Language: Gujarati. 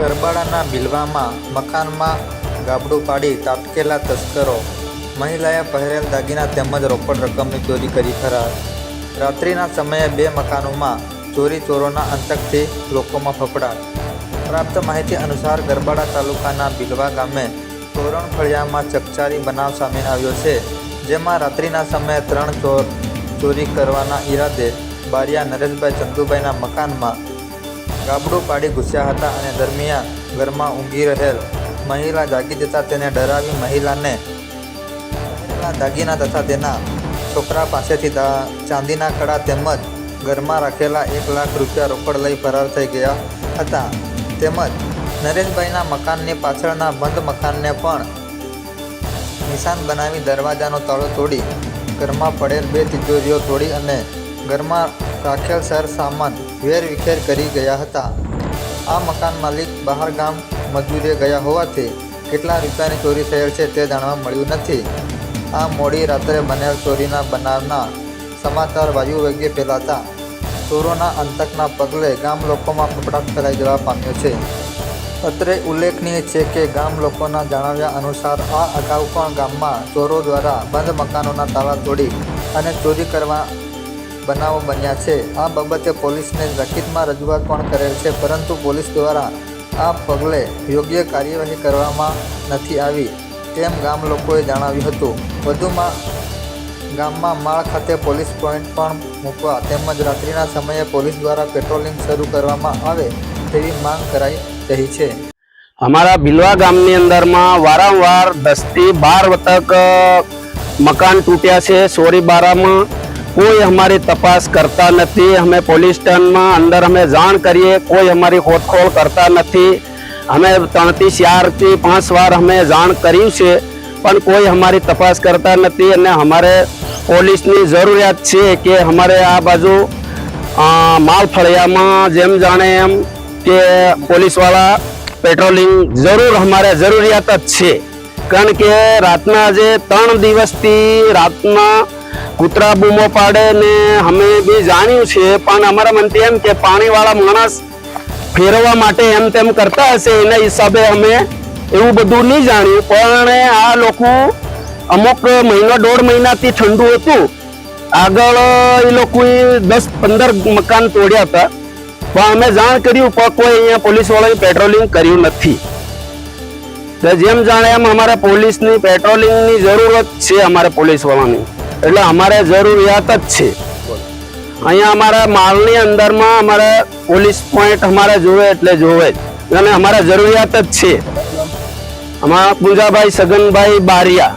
કરબાડાના બિલવામાં મકાનમાં ગાબડું પાડી તાટકેલા તસ્કરો, મહિલાએ પહેરેલ દાગીના તેમજ રોકડ રકમની ચોરી કરી ફરાર. રાત્રિના સમયે બે મકાનોમાં ચોરી ચોરોના અંતકથી લોકોમાં ફફડાટ. પ્રાપ્ત માહિતી અનુસાર ગરબાડા તાલુકાના બિલવા ગામે તોરણ ફળિયામાં ચકચારી બનાવ સામે આવ્યો છે, જેમાં રાત્રિના સમયે ત્રણ ચોર ચોરી કરવાના ઈરાદે બારિયા નરેશભાઈ ચંદુભાઈના મકાનમાં ગાબડું પાડી ઘૂસ્યા હતા અને દરમિયાન ઘરમાં ઊંઘી રહેલ મહિલા જાગી જતાં તેને ડરાવી મહિલાને દાગીના તથા તેના છોકરા પાસેથી ચાંદીના કડા તેમજ ઘરમાં રાખેલા એક લાખ રૂપિયા રોકડ લઈ ફરાર થઈ ગયા હતા. તેમજ નરેશભાઈના મકાનની પાછળના બંધ મકાનને પણ નિશાન બનાવી દરવાજાનો તળો તોડી ઘરમાં પડેલ બે તિજોરીઓ તોડી અને ઘરમાં રાખેલ સર સામાન વેર વિખેર કરી ગયા હતા. આ મકાન માલિક બહાર ગામ મજૂરે ગયા હોવાથી કેટલા રૂપિયાની ચોરી થયેલ છે તે જાણવા મળ્યું નથી. આ મોડી રાત્રે બનેલ ચોરીના બનાવના સમાચાર વાયુ વેગે ફેલાતા ચોરોના અંતકના પગલે ગામ લોકોમાં ફફડાટ ફેલાઈ જવા પામ્યો છે. અત્રે ઉલ્લેખનીય છે કે ગામ લોકોના જણાવ્યા અનુસાર આ અગાઉ પણ ગામમાં ચોરો દ્વારા બંધ મકાનોના તાળા તોડી અને ચોરી કરવા બનાવો બન્યા છે. આ બાબતે પોલીસને લખિતમાં રજૂઆત પણ કરેલ છે, પરંતુ પોલીસ દ્વારા આ પગલે યોગ્ય કાર્યવાહી કરવામાં નથી આવી, તેમ ગામ લોકોએ જણાવ્યું હતું. વધુમાં, ગામમાં માળ ખાતે પોલીસ પોઈન્ટ પણ મૂકવા તેમજ રાત્રિના સમયે પોલીસ દ્વારા પેટ્રોલિંગ શરૂ કરવામાં આવે તેવી માંગ કરાઈ રહી છે. અમારા બિલવા ગામની અંદરમાં વારંવાર દસથી બાર વતક મકાન તૂટ્યા છે. સોરી બારામાં કોઈ અમારી તપાસ કરતા નથી, અમે પોલીસ સ્ટેશનમાં અંદર અમે જાણ કરીએ, કોઈ અમારી ખોદખોળ કરતા નથી. અમે ત્રણથી ચારથી પાંચ વાર અમે જાણ કર્યું છે, પણ કોઈ અમારી તપાસ કરતા નથી અને અમારે પોલીસની જરૂરિયાત છે કે અમારે આ બાજુ માલ ફળિયામાં જેમ જાણે એમ કે પોલીસવાળા પેટ્રોલિંગ જરૂર અમારે જરૂરિયાત જ છે. કારણ કે રાતના જે ત્રણ દિવસથી રાતના કૂતરા બૂમો પાડે ને અમે બી જાણ્યું છે, પણ અમારા મનથી એમ કે પાણીવાળા માણસ ફેરવવા માટે એમ તેમ કરતા હશે, એના હિસાબે અમે એવું બધું નહીં જાણ્યું. પણ આ લોકો અમુક મહિનો, દોઢ મહિનાથી ઠંડુ હતું. આગળ એ લોકોએ દસ પંદર મકાન તોડ્યા હતા. પણ અમે જાણ કર્યું, પણ કોઈ અહીંયા પોલીસવાળાએ પેટ્રોલિંગ કર્યું નથી. જેમ જાણે એમ અમારે પોલીસની પેટ્રોલિંગની જરૂરત છે અમારે પોલીસ વાળાની એટલે અમારે જરૂરિયાત જ છે. અહીંયા અમારા માલની અંદરમાં અમારે પોલીસ પોઈન્ટ અમારે જોવે એટલે જોવે જ. અને અમારે જરૂરિયાત જ છે. અમારા પૂજાભાઈ સગનભાઈ બારિયા.